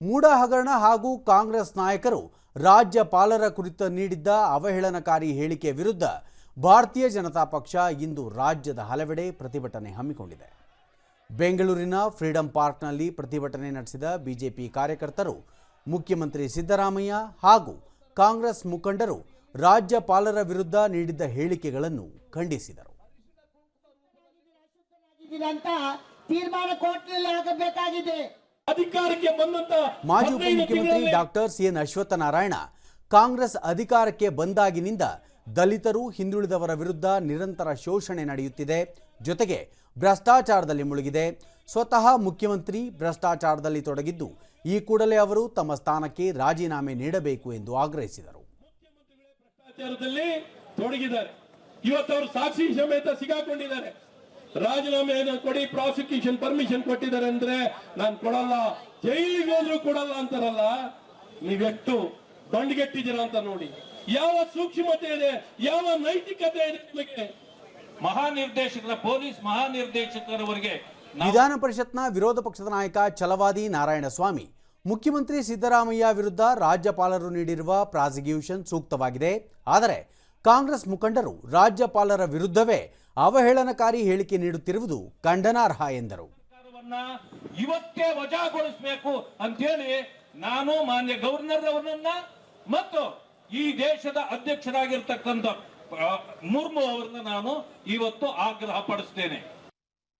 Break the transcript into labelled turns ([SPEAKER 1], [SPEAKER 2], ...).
[SPEAKER 1] ಮೂಡ ಹಗರಣ ಹಾಗೂ ಕಾಂಗ್ರೆಸ್ ನಾಯಕರು ರಾಜ್ಯಪಾಲರ ಕುರಿತ ನೀಡಿದ್ದ ಅವಹೇಳನಕಾರಿ ಹೇಳಿಕೆ ವಿರುದ್ಧ ಭಾರತೀಯ ಜನತಾ ಪಕ್ಷ ಇಂದು ರಾಜ್ಯದ ಹಲವೆಡೆ ಪ್ರತಿಭಟನೆ ಹಮ್ಮಿಕೊಂಡಿದೆ. ಬೆಂಗಳೂರಿನ ಫ್ರೀಡಂ ಪಾರ್ಕ್ನಲ್ಲಿ ಪ್ರತಿಭಟನೆ ನಡೆಸಿದ ಬಿಜೆಪಿ ಕಾರ್ಯಕರ್ತರು, ಮುಖ್ಯಮಂತ್ರಿ ಸಿದ್ದರಾಮಯ್ಯ ಹಾಗೂ ಕಾಂಗ್ರೆಸ್ ಮುಖಂಡರು ರಾಜ್ಯಪಾಲರ ವಿರುದ್ಧ ನೀಡಿದ್ದ ಹೇಳಿಕೆಗಳನ್ನು ಖಂಡಿಸಿದರು.
[SPEAKER 2] ತೀರ್ಮಾನ ಕೋರ್ಟ್ನಲ್ಲಿ ಆಗಬೇಕಾಗಿದೆ.
[SPEAKER 3] ಅಧಿಕಾರಕ್ಕೆ ಬಂದಂತ
[SPEAKER 1] ಮಾಜಿ
[SPEAKER 3] ಮುಖ್ಯಮಂತ್ರಿ
[SPEAKER 1] ಉಪಮುಖ್ಯಮಂತ್ರಿ ಡಾಕ್ಟರ್ ಸಿಎನ್ ಅಶ್ವತ್ಥನಾರಾಯಣ ಕಾಂಗ್ರೆಸ್ ಅಧಿಕಾರಕ್ಕೆ ಬಂದಾಗಿನಿಂದ ದಲಿತರು ಹಿಂದುಳಿದವರ ವಿರುದ್ಧ ನಿರಂತರ ಶೋಷಣೆ ನಡೆಯುತ್ತಿದೆ. ಜೊತೆಗೆ ಭ್ರಷ್ಟಾಚಾರದಲ್ಲಿ ಮುಳುಗಿದೆ. ಸ್ವತಃ ಮುಖ್ಯಮಂತ್ರಿ ಭ್ರಷ್ಟಾಚಾರದಲ್ಲಿ ತೊಡಗಿದ್ದು ಈ ಕೂಡಲೇ ಅವರು ತಮ್ಮ ಸ್ಥಾನಕ್ಕೆ ರಾಜೀನಾಮೆ ನೀಡಬೇಕು ಎಂದು ಆಗ್ರಹಿಸಿದರು.
[SPEAKER 3] ಭ್ರಷ್ಟಾಚಾರದಲ್ಲಿ ತೊಡಗಿದ್ದಾರೆ. ಇವತ್ತು ಅವರು ಸಾಕ್ಷಿ ಸಮೇತ ಸಿಗಾಕೊಂಡಿದ್ದಾರೆ. ರಾಜೀನಾಮೆಯನ್ನು ಕೊಡಿ ಪ್ರಾಸಿಕ್ಯೂಷನ್ ಪರ್ಮಿಷನ್ ಕೊಟ್ಟಿದ್ದಾರೆ ಅಂದ್ರೆ ನಾನು ಕೊಡಲ್ಲ ಜೈಲಿಗೆ ಹೋದ್ರು ಕೊಡಲ್ಲ ಅಂತಾರಲ್ಲ? ನೀವೆಷ್ಟು ದಂಡ್ಗೆಟ್ಟಿದ್ದೀರಾ ಅಂತ ನೋಡಿ. ಯಾವ ಸೂಕ್ಷ್ಮತೆ ಇದೆ ಯಾವ ನೈತಿಕತೆ ಇದೆ ನಿಮಗೆ?
[SPEAKER 4] ಮಹಾನಿರ್ದೇಶಕರ ಪೊಲೀಸ್ ಮಹಾನಿರ್ದೇಶಕರವರಿಗೆ
[SPEAKER 1] ವಿಧಾನ ಪರಿಷತ್ನ ವಿರೋಧ ಪಕ್ಷದ ನಾಯಕ ಛಲವಾದಿ ನಾರಾಯಣಸ್ವಾಮಿ ಮುಖ್ಯಮಂತ್ರಿ ಸಿದ್ದರಾಮಯ್ಯ ವಿರುದ್ಧ ರಾಜ್ಯಪಾಲರು ನೀಡಿರುವ ಪ್ರಾಸಿಕ್ಯೂಷನ್ ಸೂಕ್ತವಾಗಿದೆ. ಆದರೆ ಕಾಂಗ್ರೆಸ್ ಮುಖಂಡರು ರಾಜ್ಯಪಾಲರ ವಿರುದ್ಧವೇ ಅವಹೇಳನಕಾರಿ ಹೇಳಿಕೆ ನೀಡುತ್ತಿರುವುದು ಖಂಡನಾರ್ಹ ಎಂದರು.
[SPEAKER 4] ಇವತ್ತೇ ವಜಾಗೊಳಿಸಬೇಕು ಅಂತೇಳಿ ನಾನು ಮಾನ್ಯ ಗವರ್ನರ್ ಅವರನ್ನ ಮತ್ತು ಈ ದೇಶದ ಅಧ್ಯಕ್ಷರಾಗಿರ್ತಕ್ಕಂಥ ಮುರ್ಮು ಅವರನ್ನ ನಾನು ಇವತ್ತು ಆಗ್ರಹ ಪಡಿಸ್ತೇನೆ